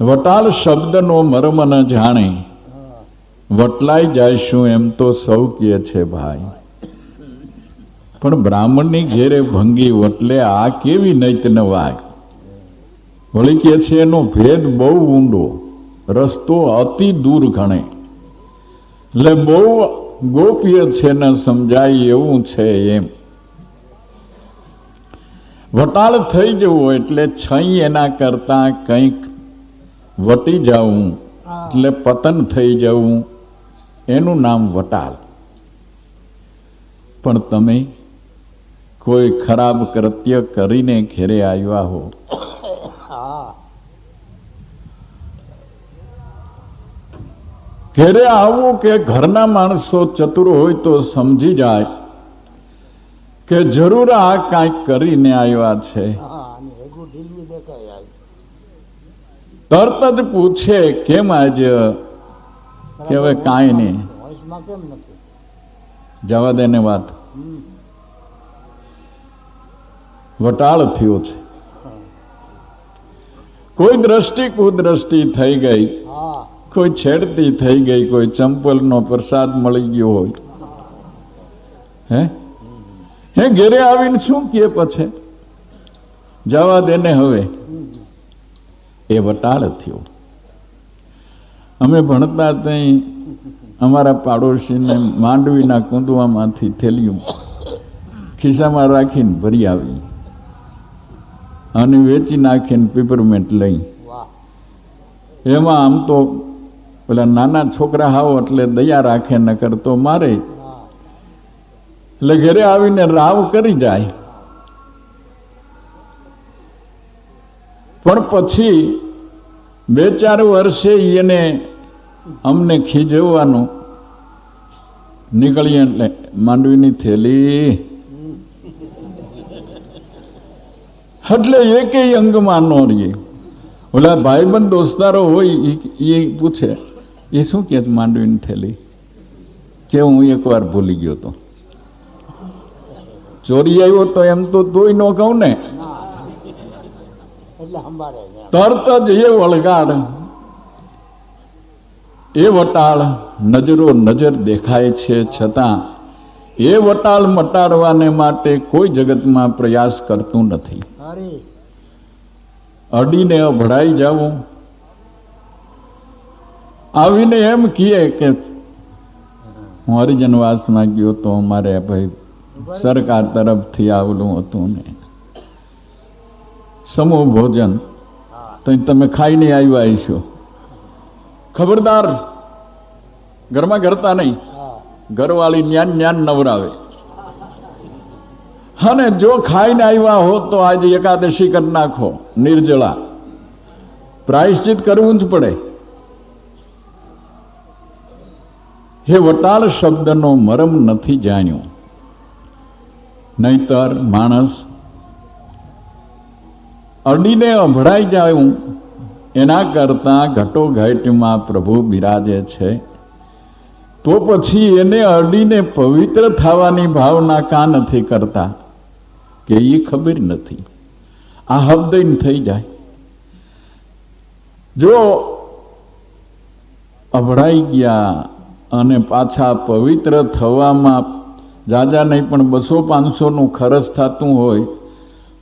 વટાળ શબ્દનો મર્મ ન જાણે. વટલાઈ જાયશું એમ તો સૌ કહે છે ભાઈ. પણ બ્રાહ્મણની ઘેરે ભંગી વટલે આ કેવી નૈત નવાય વળી કે છે એનો ભેદ બહુ ઊંડો, રસ્તો અતિ દૂર ગણે એટલે બહુ ગોપ્ય છે ને સમજાય એવું છે એમ. વટાળ થઈ જવું એટલે છઈ એના કરતા કંઈક વટી જવું એટલે પતન થઈ જવું. એનું નામ વટાલ. પણ તમે કોઈ ખરાબ કૃત્ય કરીને ઘેરે આવ્યા હો. ઘેરે આવું કે ઘરના માણસો ચતુર હોય તો સમજી જાય કે જરૂર આ કાંઈક કરીને આવ્યા છે હા અને હેગું ઢીલું દેખાય આજ તરત જ પૂછે કેમ આજ? કે હવે કાંઈ નહીં. જવા દેને વાત. વટાળ થયો છે. કોઈ દ્રષ્ટિ કુદ્રષ્ટિ થઈ ગઈ. કોઈ છેડતી થઈ ગઈ કોઈ ચંપલનો પ્રસાદ મળી ગયો હોય. હે? હે ઘેરે આવીને શું કહે પછી? જવા દેને હવે. એ વટાળ થયો. અમે ભણતા ત્યાં અમારા પાડોશીને માંડવીના કુંદવામાંથી થેલ્યું ખિસ્સામાં રાખીને ભરી આવી. અને વેચી નાખીને પીપરમેન્ટ લઈ. એમાં આમ તો પેલા નાના છોકરા હાવ એટલે દયા રાખે ન કરતો મારે. એટલે ઘરે આવીને રાવ કરી જાય. પણ પછી બે ચાર વર્ષે એને અમને ખીજવવાનું નીકળીએ એટલે માંડવીની થેલી. એટલે એકેય અંગમાં ન રહીએ. ઓલા ભાઈબંધ દોસ્તારો હોય એ પૂછે, એ શું કે માંડવીની થેલી? કે હું એકવાર ભૂલી ગયો તો. ચોરી આવ્યો તો એમ તો તોય ન કહું ને એટલે સંભાળે છે એમ. તરત જ એ વળગાડ એ વટાળ નજરો નજર દેખાય છે છતાં એ વટાળ મટાડવાને માટે કોઈ જગતમાં પ્રયાસ કરતું નથી. અડીને અભડાઈ જવું આવીને એમ કહે કે હું હરિજનવાસમાં ગયો તો અમારે ભાઈ સરકાર તરફથી આવેલું હતું ને. સમૂહ ભોજન. તો તમે ખાઈને આવ્યા છો ખબરદાર. ઘરમાં ઘરતા નહીં. ઘરવાળી ન્યાન ન્યાન નવરાવે. અને જો ખાઈને આવ્યા હો તો આજે એકાદશી કરી નાખો, નિર્જળા. પ્રાયશ્ચિત કરવું જ પડે. હે વટાળ શબ્દનો મરમ નથી જાણ્યો. નહીતર માણસ અડીને અભળાઈ જાઉં એના કરતાં ઘટોઘટમાં પ્રભુ બિરાજે છે. તો પછી એને અડીને પવિત્ર થવાની ભાવના કા નથી કરતા? કે એ ખબર નથી. આ હબદૈન થઈ જાય. જો અભળાઈ ગયા અને પાછા પવિત્ર થવામાં જાજા નહીં પણ બસો પાંચસોનું ખર્ચ થતું હોય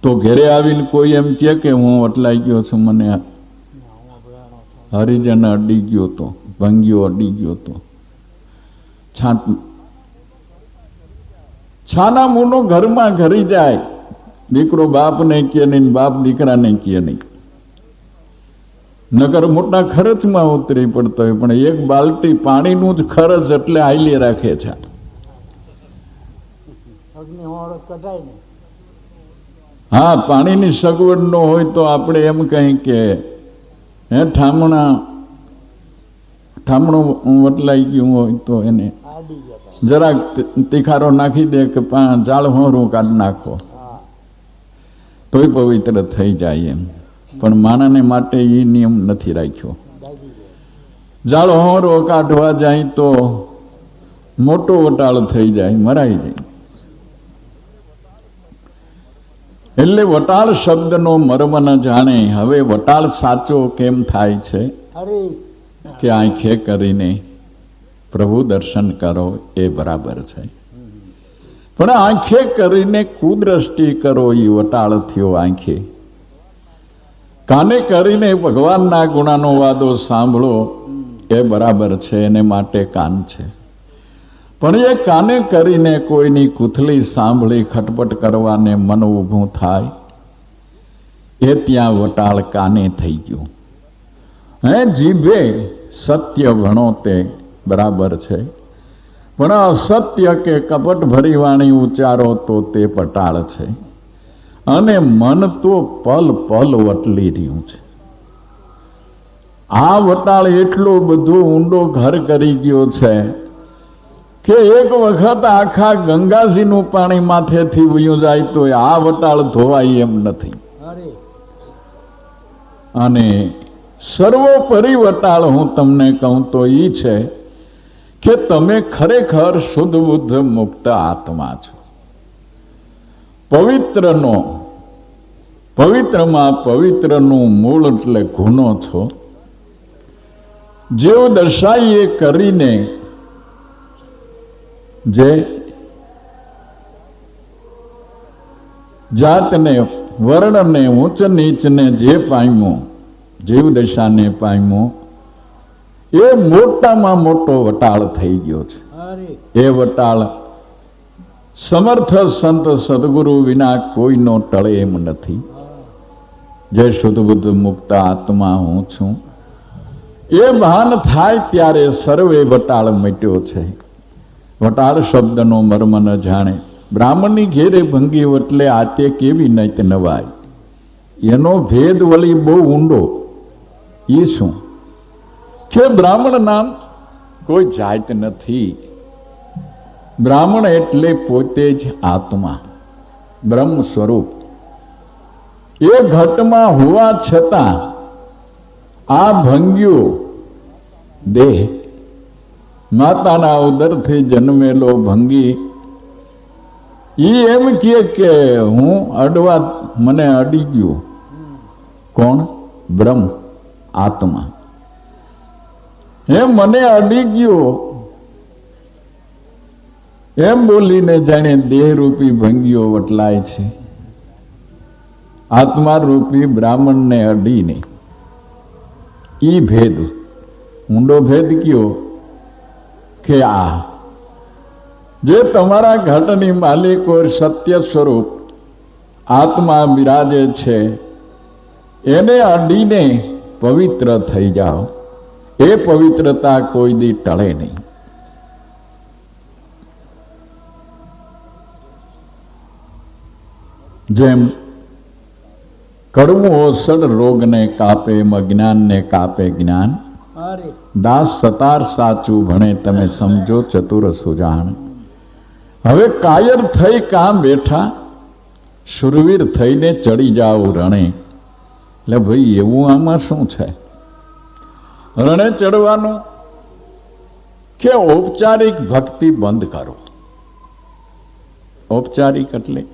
તો ઘેરે આવીને કોઈ એમ કહે કે હું અટલાઈ ગયો છું મને હરિજન અડી ગયો તો ભંગ્યો અડી ગયો તો. છાંટ છાના મૂનો ઘરમાં ઘરી જાય. દીકરો બાપને કહે નહીં ને બાપ દીકરાને કહે નહીં. નગર મોટા ખર્ચમાં ઉતરી પડતો હોય, પણ એક બાલટી પાણીનું જ ખર્ચ એટલે આઈલી રાખે છે અગ્નિ હોળ કઢાય ને હા, પાણીની સગવડ ન હોય તો આપણે એમ કહી કે, હે, ઠામણા, ઠામણું વટલાઈ ગયું હોય તો એને જરાક તીખારો નાખી દે કે જાળ હોરું કાઢ નાખો. તોય પવિત્ર થઈ જાય એમ. પણ માનાને માટે એ નિયમ નથી રાખ્યો. જાળ હોરો કાઢવા જાય તો મોટો વટાળ થઈ જાય, મરાઈ જાય. એટલે વટાળ શબ્દનો મર્મ ન જાણે. હવે વટાળ સાચો કેમ થાય છે? કે આંખે કરીને પ્રભુ દર્શન કરો એ બરાબર છે. પણ આંખે કરીને કુદ્રષ્ટિ કરો એ વટાળ થયો આંખે. કાને કરીને ભગવાનના ગુણાનો વાદો સાંભળો એ બરાબર છે એને માટે કાન છે. પણ એ કાને કરીને કોઈની કુથલી સાંભળી ખટપટ કરવાને મન ઊભું થાય? એ ત્યાં વટાળ કાને થઈ ગયું? હે જીભે, સત્ય ગણો તે બરાબર છે. પણ અસત્ય કે કપટ ભરી વાણી ઉચ્ચારો તો તે પટાળ છે. અને મન તો પલ પલ વટલી રહ્યું છે. આ વટાળ એટલો બધો ઊંડો ઘર કરી ગયો છે કે એક વખત આખા ગંગાજીનું પાણી માથેથી વયું જાય તો આ વટાળ ધોવાય એમ નથી. અને સર્વોપરી વટાળ હું તમને કહું તો એ છે કે તમે ખરેખર શુદ્ધ બુદ્ધ મુક્ત આત્મા છો. પવિત્રનો પવિત્રમાં પવિત્રનું મૂળ એટલે ગુનો છો. જેવ દશાઈ એ કરીને જે જાતને વર્ણને ઉચ્ચ નીચને જે પામ્યો જીવ દશાને પામ્યો એ મોટામાં મોટો વટાળ થઈ ગયો છે. એ વટાળ સમર્થ સંત સદગુરુ વિના કોઈનો ટળે એમ નથી. જય શુદ્ધ બુદ્ધ મુક્ત આત્મા હું છું. એ ભાન થાય ત્યારે સર્વે વટાળ મટ્યો છે. વટાળ શબ્દનો મર્મ ન જાણે. બ્રાહ્મણની ઘેરે ભંગી એટલે આતે કેવી નૈત નવાય? એનો ભેદ વળી બહુ ઊંડો. એ શું? કે બ્રાહ્મણ નામ? કોઈ જાત નથી. બ્રાહ્મણ એટલે પોતે જ આત્મા. બ્રહ્મ સ્વરૂપ. એ ઘટમાં હોવા છતાં આ ભંગ્યો દેહ માતાના ઉદરથી જન્મેલો ભંગી. એ એમ કહે કે હું અડવા મને અડી ગયો. કોણ? બ્રહ્મ, આત્મા. એમ મને અડી ગયો. એમ બોલીને જાણે દેહરૂપી ભંગીઓ વટલાય છે. આત્મા રૂપી બ્રાહ્મણને અડીને. ઈ ભેદ, ઊંડો ભેદ કયો? કે આ જે તમારા ઘટની માલિક સત્ય સ્વરૂપ આત્મા બિરાજે છે, એને અડીને પવિત્ર થઈ જાઓ. એ પવિત્રતા કોઈ દી ટળે નહીં. જેમ કડવું ઓસડ રોગને કાપે અજ્ઞાનને કાપે જ્ઞાન દાસ સતાર સાચું ભણે, તમે સમજો ચતુર સુજાણ. હવે કાયર થઈ કામ બેઠા, શુરવીર થઈને ચડી જાઓ રણે. એટલે ભાઈ, એવું આમાં શું છે? રણે ચડવાનું કે ઔપચારિક ભક્તિ બંધ કરો? ઔપચારિક એટલે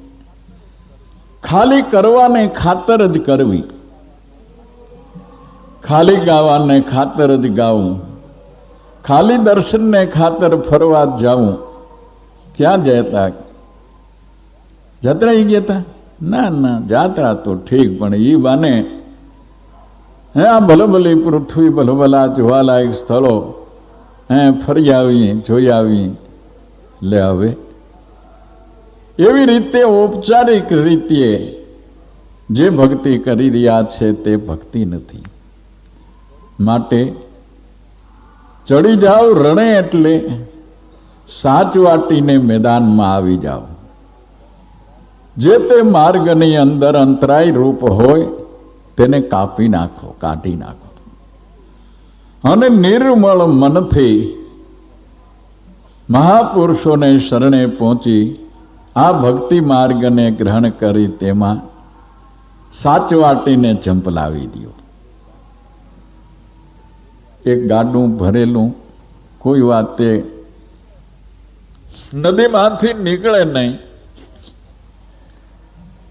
ખાલી કરવાને ખાતર જ કરવી. ખાલી ગાવાને ખાતર જ ગાવું. ખાલી દર્શનને ખાતર ફરવા જ જાવું. ક્યાં જતા? જાત્રા ગયા હતા ના ના, જાત્રા તો ઠીક, પણ એ બાને હે, આ ભલભલી પૃથ્વી ભલભલા જોવાલાયક સ્થળો, હે, ફરી આવી, જોઈ આવી, લે હવે. એવી રીતે ઔપચારિક રીતે જે ભક્તિ કરી રહ્યા છે તે ભક્તિ નથી. માટે ચડી જાઓ રણે એટલે સાચવાટીને મેદાનમાં આવી જાઓ જે તે માર્ગની અંદર અંતરાય રૂપ હોય, તેને કાપી નાખો, કાઢી નાખો. અને નિર્મળ મનથી મહાપુરુષોને શરણે પહોંચી આ ભક્તિ માર્ગને ગ્રહણ કરી તેમાં સાચવાટીને ચંપલાવી દો એક ગાડું ભરેલું, કોઈ વાતે નદીમાંથી નીકળે નહીં.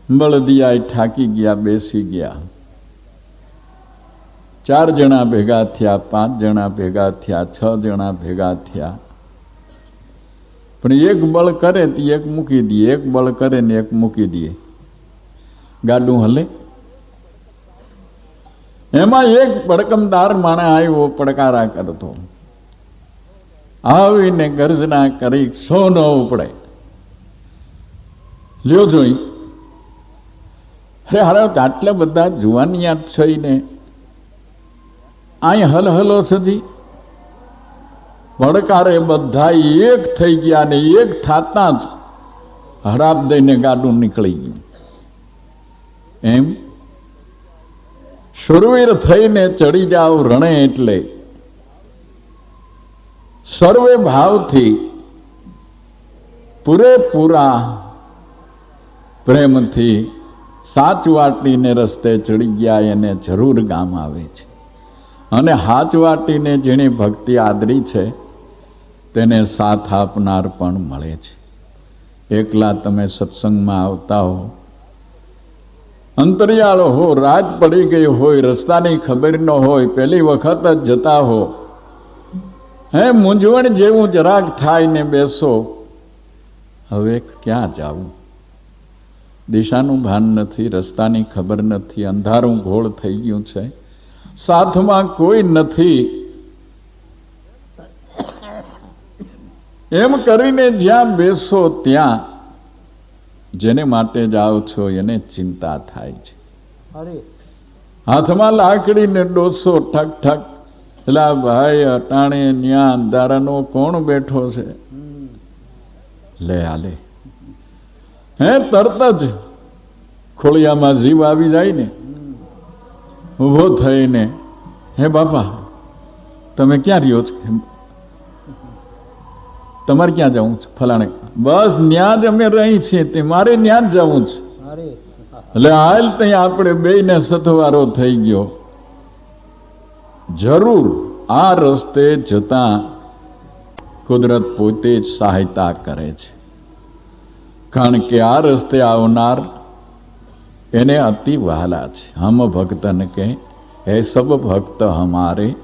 બળદિયા થાકી ગયા, બેસી ગયા. ચાર જણા ભેગા થયા, પાંચ જણા ભેગા થયા, છ જણા ભેગા થયા. પણ એક બળ કરે તો એક મૂકી દે, એક બળ કરે ને એક મૂકી દે. ગાડું હલે? એમાં એક પડકમદાર માણે આવ્યો પડકારા કરતો. આવીને ગર્જના કરી સો ન ઉપડે. લ્યો જોઈ. અરે હારે, આટલા બધા જુવાનિયાત થઈને અહીં હલ હલો સજી. પડકારે બધા એક થઈ ગયા ને એક થાતા જ. હરાબ દઈને ગાડું નીકળી ગયું. એમ શુરવીર થઈને ચડી જાવ રણે એટલે. સર્વે ભાવથી પૂરેપૂરા પ્રેમથી સાચવાટીને રસ્તે ચડી ગયા એને જરૂર ગામ આવે છે. અને હાચવાટીને જેણે ભક્તિ આદરી છે, તેને સાથ આપનાર પણ મળે છે. એકલા તમે સત્સંગમાં આવતા હો અંતરિયાળ હો, રાત પડી ગઈ હોય, રસ્તાની ખબર ન હોય, પહેલી વખત જ જતા હો. હે, મૂંઝવણ જેવું જરાક થાય ને બેસો. હવે ક્યાં જાવું? દિશાનું ભાન નથી, રસ્તાની ખબર નથી, અંધારું ઘોળ થઈ ગયું છે. સાથમાં કોઈ નથી. એમ કરીને જ્યાં બેસો ત્યાં જેને માટે જાઓ છો એને ચિંતા થાય છે. હાથમાં લાકડી ને ડોસો ઠક ઠક. એટલે ભાઈ અટાણે ન્યા અંધારાનો કોણ બેઠો છે. લે આલે હે તરત જ ખોળિયામાં જીવ આવી જાય ને. ઊભો થઈને હે બાપા તમે ક્યાં રહ્યો છો? તમારે ક્યાં જવું છે? ફલાણે. બસ ન્યાજ અમે રહી છીએ. તે મારે ન્યાજ જવું છે. એટલે હાલ ત્યાં આપણે બેયને સથવારો થઈ ગયો. જરૂર આ રસ્તે જતા કુદરત પોતે જ સહાયતા કરે છે. કારણ કે આ રસ્તે આવનાર એને અતિ વહાલા છે. હમ ભક્તન કે હે સબ ભક્ત હમારે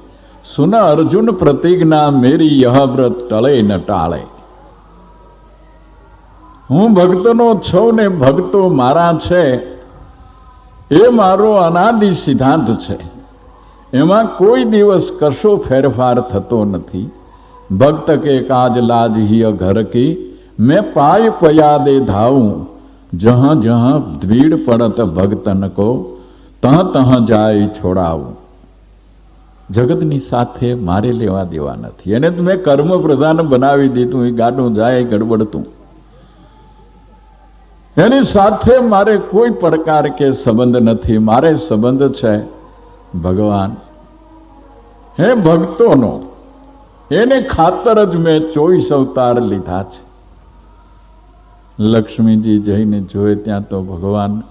સુન અર્જુન પ્રતિજ્ઞા મેરી યહ વ્રત ટળે ન ટાળે હું ભક્તનો છું ને ભક્તો મારા છે એ મારો અનાદિ સિદ્ધાંત છે એમાં કોઈ દિવસ કશો ફેરફાર થતો નથી ભક્ત કે કાજ લાજ હિય ઘર કી મેં પાય પયાદે ધાવું જહ જહ દ્વીડ પડત ભક્તન કો તહ તહ જાય છોડાવું જગતની સાથે મારે લેવા દેવા નથી. એને મેં કર્મ પ્રધાન બનાવી દીધું, એ ગાડું જાય ગડબડતું. એની સાથે મારે કોઈ પ્રકાર કે સંબંધ નથી. મારે સંબંધ છે ભગવાન. હે ભક્તોનો, એને ખાતર જ મેં ચોવીસ અવતાર લીધા છે. લક્ષ્મીજી જઈને જોયે ત્યાં તો ભગવાન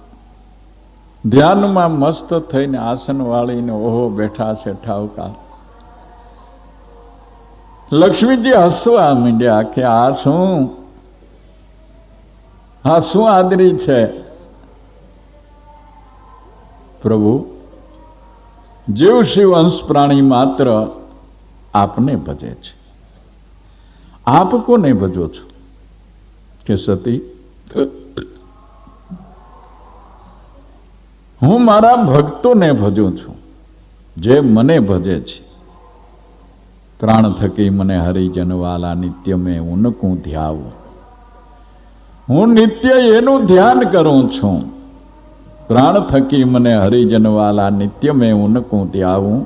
ધ્યાનમાં મસ્ત થઈને આસન વાળીને ઓહો બેઠા છે ઠાવકા લક્ષ્મીજી હસવા માંડ્યા કે, આ શું? હા શું આદરી છે? પ્રભુ, જીવ શિવ અંશ પ્રાણી માત્ર આપને ભજે છે. આપ કોને ભજો છો? કે સતી. હું મારા ભક્તોને ભજું છું, જે મને ભજે છે. પ્રાણ થકી મને હરિજનવાલા નિત્ય મેં ઉનકું ધ્યાવું. હું નિત્ય એનું ધ્યાન કરું છું. પ્રાણ થકી મને હરિજનવાલા નિત્ય મેં ઉનકું ધ્યાવું.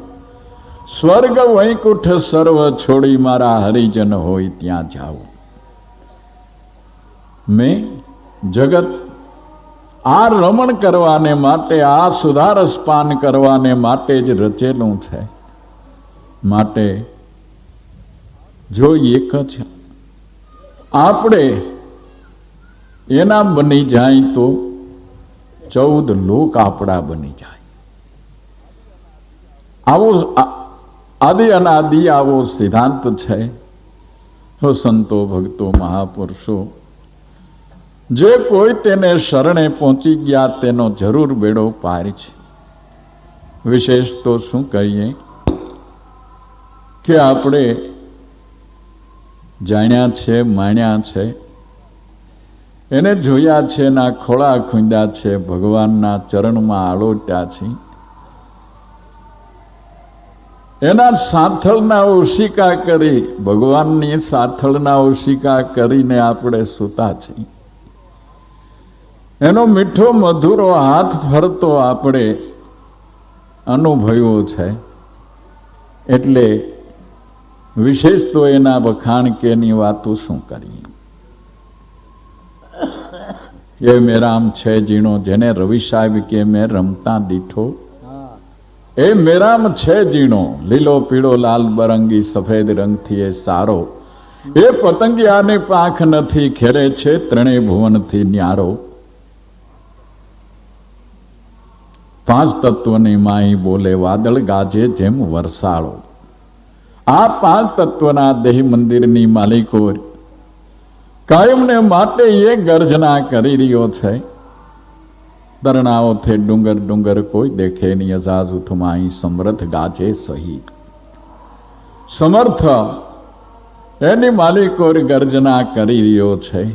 સ્વર્ગ વૈકુંઠ સર્વ છોડી મારા હરિજન હોય ત્યાં જાઉં મેં જગત આ રમણ કરવાને માટે, આ સુધારસ પાન કરવાને માટે જ રચેલું છે. માટે જો એક જ આપણે એના બની જાય તો ચૌદ લોક આપણા બની જાય. આવો આદિ અનાદિ આવો સિદ્ધાંત છે. સંતો ભક્તો મહાપુરુષો જે કોઈ તેને શરણે પહોંચી ગયા, તેનો જરૂર બેડો પાર છે. વિશેષ તો શું કહીએ કે આપણે જાણ્યા છે, માણ્યા છે, એને જોયા છે ના ખોળા ખૂંદ્યા છે, ભગવાનના ચરણમાં આલોટ્યા છે. એના સાથળના ઓશિકા કરી, ભગવાનની સાથળના ઓશિકા કરીને આપણે સૂતા છીએ. એનો મીઠો મધુરો હાથ ફરતો આપણે અનુભવ્યો છે. એટલે વિશેષ તો એના વખાણ કે ની વાતો શું કરીએ? એ મેરામ છે જીણો જેને રવિ સાહેબ કે મેં રમતા દીઠો. એ મેરામ છે જીણો લીલો પીળો લાલ બરંગી સફેદ રંગથી એ સારો. એ પતંગિયાને પાંખ નથી ખેરે છે ત્રણેય ભુવનથી ન્યારો. પાંચ તત્વની માહી બોલે, વાદળ ગાજે જેમ વરસાળો. આ પાંચ તત્વના દેહ મંદિરની માલિકો કાયમને માટે એ ગર્જના કરી રહ્યો છે. દરણાઓથે ડુંગર ડુંગર કોઈ દેખે ની અજાજ ઉથમાઈ સમર્થ ગાજે સહી. સમર્થ એની માલિકો ગર્જના કરી રહ્યો છે.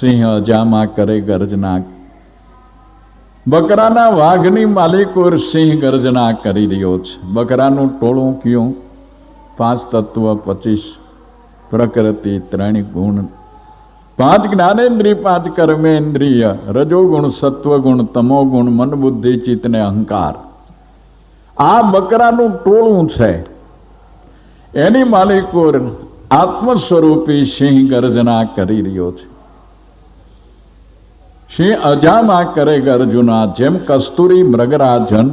સિંહ અજામાં કરે ગર્જના બકરાના વાઘની માલિકોર સિંહ ગર્જના કરી રહ્યો છે. બકરાનું ટોળું કયું? પાંચ તત્વ, પચીસ પ્રકૃતિ, ત્રણ ગુણ. પાંચ જ્ઞાનેન્દ્રિય, પાંચ કર્મેન્દ્રિય. રજોગુણ, સત્વગુણ, તમોગુણ મન બુદ્ધિ ચિત્તને અહંકાર. આ બકરાનું ટોળું છે. એની માલિકોર આત્મ સ્વરૂપી સિંહ ગર્જના કરી રહ્યો છે. સિંહ અજામાં કરે અર્જુના જેમ કસ્તુરી મૃગરાજન.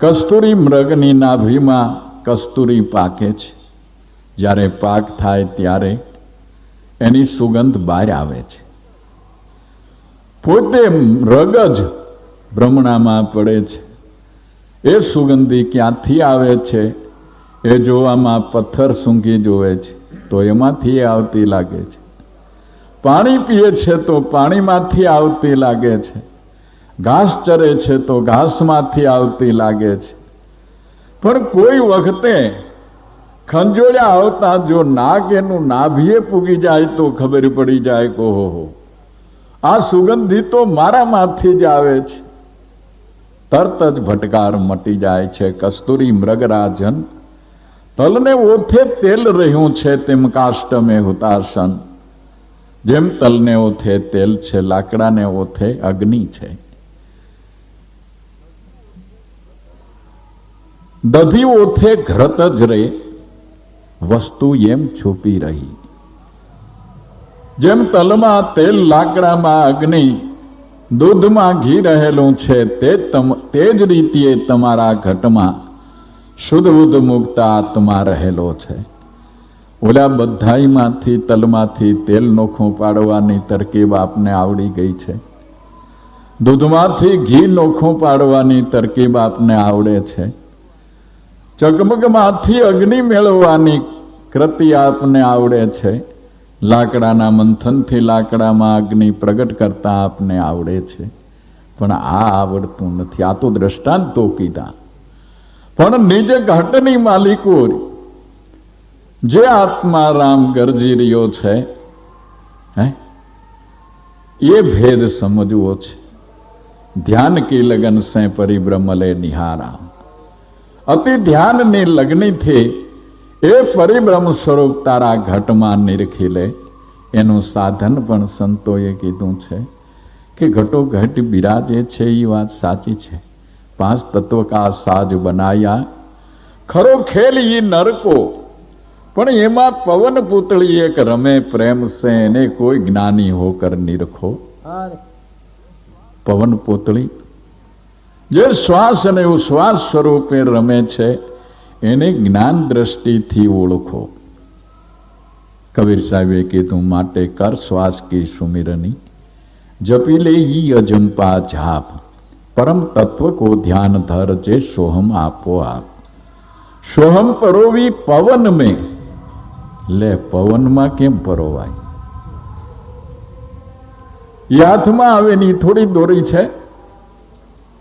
કસ્તુરી મૃગની નાભીમાં કસ્તુરી પાકે છે. જ્યારે પાક થાય ત્યારે એની સુગંધ બહાર આવે છે. પોતે મૃગ જ ભ્રમણામાં પડે છે. એ સુગંધી ક્યાંથી આવે છે? એ જોવામાં પથ્થર સૂંઘી જોવે છે. તો એમાંથી આવતી લાગે છે. પાણી પીએ છે તો પાણીમાંથી આવતી લાગે છે. ઘાસ ચરે છે તો ઘાસમાંથી આવતી લાગે છે. પણ કોઈ વખતે ખંજોળ્યા આવતા જો નાગ એનું નાભીએ પૂગી જાય તો ખબર પડી જાય કે હો. આ સુગંધી તો મારામાંથી જ આવે છે. તરત જ ભટકાર મટી જાય છે. કસ્તુરી મૃગરાજન. તલને ઓથે તેલ રહ્યું છે તેમ કાષ્ટમે હુતાસન. જેમ તલને ઓથે, તેલ છે, લાકડાને ઓથે, અગ્નિ છે. દધી ઓથે ઘરત જ રે, વસ્તુ એમ છુપી રહી. જેમ તલમાં તેલ, લાકડામાં અગ્નિ, દૂધમાં ઘી રહેલું છે, તે તે જ રીતે તમારા ઘટમાં શુદ્ધ બુદ્ધ મુક્ત આત્મા રહેલો છે. ઓલા બધાઈમાંથી તલમાંથી તેલ નોખું પાડવાની તરકીબ આપને આવડી ગઈ છે. દૂધમાંથી ઘી નોખું પાડવાની તરકીબ આપને આવડે છે. ચકમકમાંથી અગ્નિ મેળવવાની કૃતિ આપને આવડે છે. લાકડાના મંથનથી લાકડામાં અગ્નિ પ્રગટ કરતા આપને આવડે છે. પણ આ આવડતું નથી. આ તો દ્રષ્ટાંતો કીધા. પણ નિજ ઘટની માલિકો જે આત્મા રામ ગરજી રહ્યો છે, હે? એ ભેદ સમજવો છે. ધ્યાન કી લગન સે પરિભ્રમલે નિહારા. અતિ ધ્યાનની લગ્નથી એ પરિભ્રમ સ્વરૂપ તારા ઘટમાં નિરખી લે. એનું સાધન પણ સંતોએ કીધું છે કે ઘટો ઘટ બિરાજે છે એ વાત સાચી છે. પાંચ તત્વ કા સાજ બનાયા. ખરો ખેલ ઈ નરકો પણ એમાં પવન પૂતળી એક રમે પ્રેમ સે એને કોઈ જ્ઞાની હોકર નિરખો પવન પૂતળી. જે શ્વાસ અને ઉશ્વાસ સ્વરૂપે રમે છે એને જ્ઞાન દ્રષ્ટિથી ઓળખો. કબીર સાહેબે કીધું માટે કર શ્વાસ કી સુમિરની જપી લે ઈ અજંપા જાપ. પરમ તત્વ કો ધ્યાન ધર જે સોહમ આપો આપ. સોહમ પરોવી પવન મેં લે પવનમાં કેમ પરોવાય? એ હાથમાં આવેની થોડી દોરી છે,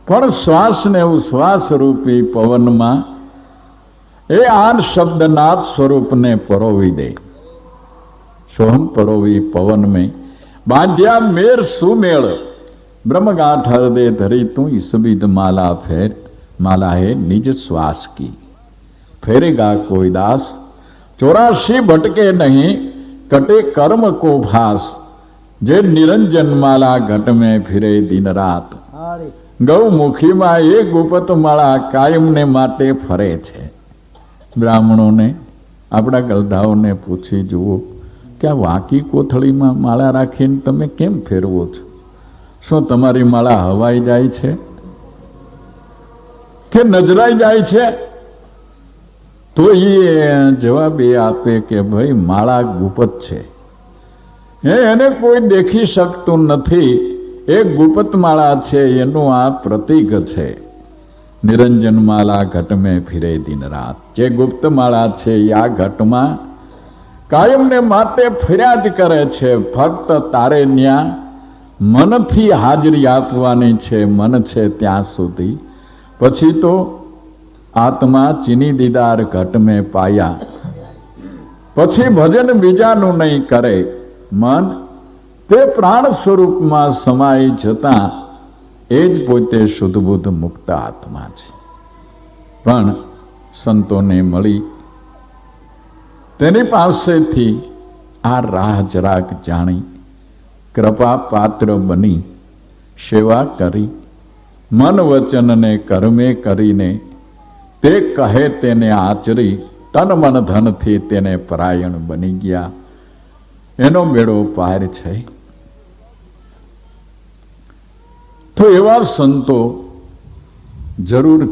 પણ શ્વાસને ઉશ્વાસ રૂપી પવનમાં એ આ શબ્દનાથ સ્વરૂપને પરોવી દે. સોહમ પરોવી પવન મેં બાંધ્યા મેર સુમેળ, બ્રહ્મગાંઠ હૃદય ધરી તું ઈસબીદ માલા ફેર માલા હે નિજ શ્વાસ કી. ફેરેગા કોઈ દાસ ચોરાશી ભટકે નહીં કટે કર્મ કો ભાસ જે નિરંજન માલા ઘટ में ફિરે દિન રાત. ગૌમુખીમાં એ ગુપત માળા કાયમને માટે ફરે છે. બ્રાહ્મણોને આપણા ગલધાઓને પૂછી જુઓ કે આ વાકી કોથળીમાં માળા રાખીને તમે કેમ ફેરવો છો? શું તમારી માળા હવાઈ જાય છે? કે નજરાઈ જાય છે? તો એ જવાબ એ આપે કે ભાઈ માળા ગુપત છે. હે, એને કોઈ દેખી શકતું નથી. એ ગુપત માળા છે, એનું આ પ્રતીક છે. નિરંજન માળા ઘટમે ફિરે દિન રાત. જે ગુપ્ત માળા છે એ આ ઘટમાં કાયમને માટે ફર્યા જ કરે છે, ફક્ત તારે ન્યા મનથી હાજરી આપવાની છે, મન છે ત્યાં સુધી. પછી તો આત્મા ચીની દીદાર ઘટ મેં પાયા. પછી ભજન બીજાનું નહીં કરે. મન તે પ્રાણ સ્વરૂપમાં સમાઈ જતા એ જ પોતે શુદ્ધબુદ્ધ મુક્ત આત્મા છે. પણ સંતોને મળી તેની પાસેથી આ રાહ જરાક જાણી, કૃપા પાત્ર બની, સેવા કરી, મન વચનને કર્મે કરીને તે કહે તેને આચરી, તન મન ધનથી તેને પરાયણ બની ગયા. એનો મેળો પાર છે. તો એવા સંતો જરૂર